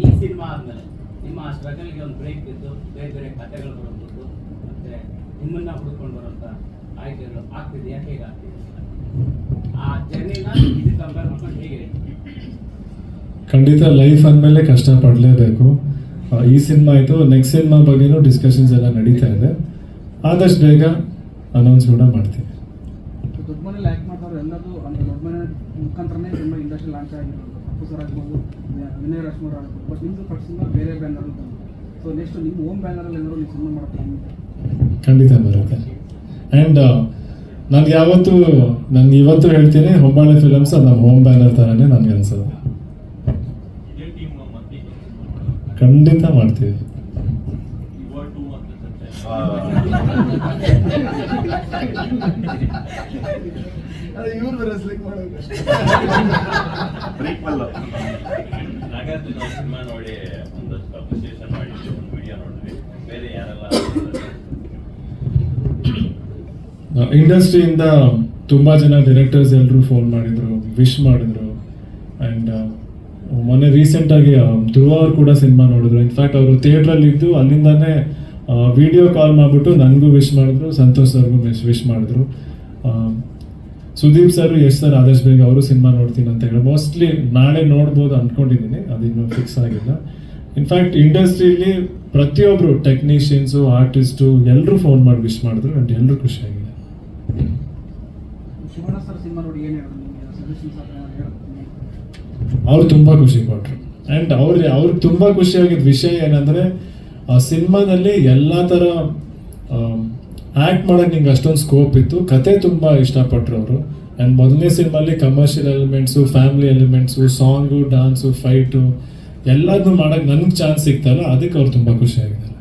ಈ ಸಿನಿಮಾ ಆದಮೇಲೆ ನಿಮ್ಮ ಸ್ಟ್ರಗಲ್ಗೆ ಒಂದು ಬ್ರೇಕ್ ಇದ್ದು ಬೇರೆ ಬೇರೆ ಕಥೆಗಳು ಬರೋದು ಮತ್ತೆ ನಿಮ್ಮನ್ನ ಹುಡ್ಕೊಂಡು ಬರುವಂತ ಆಯ್ಕೆಗಳು ಆಗ್ತಿದೆಯಾ? ಹೇಗಾಗ್ತಿದೆ ಆ ಜರ್ನಿನ ಇದು ಕಂಪೇರ್ ಮಾಡ್ಕೊಂಡು ಹೇಗೆ? ಖಂಡಿತ ಲೈಫ್ ಅಂದಮೇಲೆ ಕಷ್ಟ ಪಡಲೇಬೇಕು. ಈ ಸಿನಿಮಾ ಆಯಿತು ನೆಕ್ಸ್ಟ್ ಸಿನಿಮಾ ಬಗ್ಗೆನೂ ಡಿಸ್ಕಷನ್ಸ್ ಎಲ್ಲ ನಡೀತಾ ಇದೆ. ಆದಷ್ಟು ಬೇಗ ಅನೌನ್ಸ್ ಕೂಡ ಮಾಡ್ತೀವಿ ದೊಡ್ಡ ಮನೆ ಲೈಕ್ ಮಾಡ್ತಾರೆ ಎಲ್ಲದೂ ಅಂದ್ರೆ ದೊಡ್ಡ ಮನೆ ಮುಖಾಂತರನೇ ತುಂಬ ಇಂಡಸ್ಟ್ರಿ ಲಾಂಚ್ ಆಗಿರೋದು. ಸರ್ ಆಗ್ಬೋದು ವಿನಯ್ ರಾಜ್ಕುಮಾರ್ ಆಗ್ಬೋದು. ಬಟ್ ನಿಮ್ಮದು ಫಸ್ಟ್ ಸಿನಿಮಾ ಬೇರೆ ಬ್ಯಾನರ್ ಅಂತ ಸೊ ನೆಕ್ಸ್ಟ್ ನಿಮ್ಮ ಓಮ್ ಬ್ಯಾನರಲ್ಲಿ ಏನಾದ್ರು ನೀವು ಸಿನಿಮಾ ಮಾಡ್ತೀನಿ ಖಂಡಿತ ಬರುತ್ತೆ ಆ್ಯಂಡ್ ನನಗೆ ಯಾವತ್ತು ನಾನು ಇವತ್ತು ಹೇಳ್ತೀನಿ ಹೊಂಬಾಳೆ ಫಿಲಮ್ಸ್ ಅದು ನಮ್ಮ ಹೋಮ್ ಬ್ಯಾನರ್ ಥರನೇ ನನಗೆ ಅನ್ಸೋದು ಖಂಡಿತ ಮಾಡ್ತೀವಿ. ಇವ್ರು ಬೇರೆ ಮಾಡೋದು ನಾಗಾರ್ಜುನ ಸಿನಿಮಾ ನೋಡಿ ಒಂದಷ್ಟು ಅಪ್ರಿಸಿಯೇಷನ್ ಮಾಡಿದ್ವಿ ಒಂದು ವಿಡಿಯೋ ನೋಡಿದ್ವಿ. ಬೇರೆ ಯಾರೆಲ್ಲ ಇಂಡಸ್ಟ್ರಿಯಿಂದ ತುಂಬ ಜನ ಡೈರೆಕ್ಟರ್ಸ್ ಎಲ್ಲರೂ ಫೋನ್ ಮಾಡಿದರು ವಿಶ್ ಮಾಡಿದ್ರು. ಆ್ಯಂಡ್ ಮೊನ್ನೆ ರೀಸೆಂಟಾಗಿ ಧ್ರುವ ಅವ್ರು ಕೂಡ ಸಿನಿಮಾ ನೋಡಿದ್ರು. ಇನ್ಫ್ಯಾಕ್ಟ್ ಅವರು ಥಿಯೇಟ್ರಲ್ಲಿ ಇದ್ದು ಅಲ್ಲಿಂದಾನೇ ವಿಡಿಯೋ ಕಾಲ್ ಮಾಡಿಬಿಟ್ಟು ನನಗೂ ವಿಶ್ ಮಾಡಿದ್ರು ಸಂತೋಷ್ ಅವ್ರಿಗೂ ವಿಶ್ ವಿಶ್ ಮಾಡಿದ್ರು. ಸುದೀಪ್ ಸರ್ ಯಶ್ ಸರ್ ಆದಷ್ಟು ಬೇಗ ಅವರು ಸಿನಿಮಾ ನೋಡ್ತೀನಿ ಅಂತ ಹೇಳಿ. ಮೋಸ್ಟ್ಲಿ ನಾಳೆ ನೋಡ್ಬೋದು ಅಂದ್ಕೊಂಡಿದ್ದೀನಿ ಅದಿನ್ನೂ ಫಿಕ್ಸ್ ಆಗಿಲ್ಲ. ಇನ್ಫ್ಯಾಕ್ಟ್ ಇಂಡಸ್ಟ್ರಿಯಲ್ಲಿ ಪ್ರತಿಯೊಬ್ಬರು ಟೆಕ್ನಿಷಿಯನ್ಸು ಆರ್ಟಿಸ್ಟು ಎಲ್ಲರೂ ಫೋನ್ ಮಾಡಿ ವಿಶ್ ಮಾಡಿದ್ರು. ಆ್ಯಂಡ್ ಎಲ್ಲರೂ ಖುಷಿಯಾಗಿದೆ ಅವ್ರು ತುಂಬ ಖುಷಿ ಕೊಟ್ರು ಆ್ಯಂಡ್ ಅವ್ರಿಗೆ ಅವ್ರಿಗೆ ತುಂಬ ಖುಷಿಯಾಗಿದ್ದ ವಿಷಯ ಏನಂದರೆ ಆ ಸಿನಿಮಾದಲ್ಲಿ ಎಲ್ಲ ಥರ ಆ್ಯಕ್ಟ್ ಮಾಡೋಕ್ಕೆ ನಿಂಗೆ ಅಷ್ಟೊಂದು ಸ್ಕೋಪ್ ಇತ್ತು. ಕತೆ ತುಂಬ ಇಷ್ಟಪಟ್ಟರು ಅವರು. ಆ್ಯಂಡ್ ಮೊದಲನೇ ಸಿನಿಮಲ್ಲಿ commercial elements family elements song dance fight ಎಲ್ಲದನ್ನೂ ಮಾಡೋಕ್ಕೆ ನನಗೆ ಚಾನ್ಸ್ ಸಿಗ್ತಲ್ಲ ಅದಕ್ಕೆ ಅವ್ರು ತುಂಬ ಖುಷಿಯಾಗಿದ್ದಾರೆ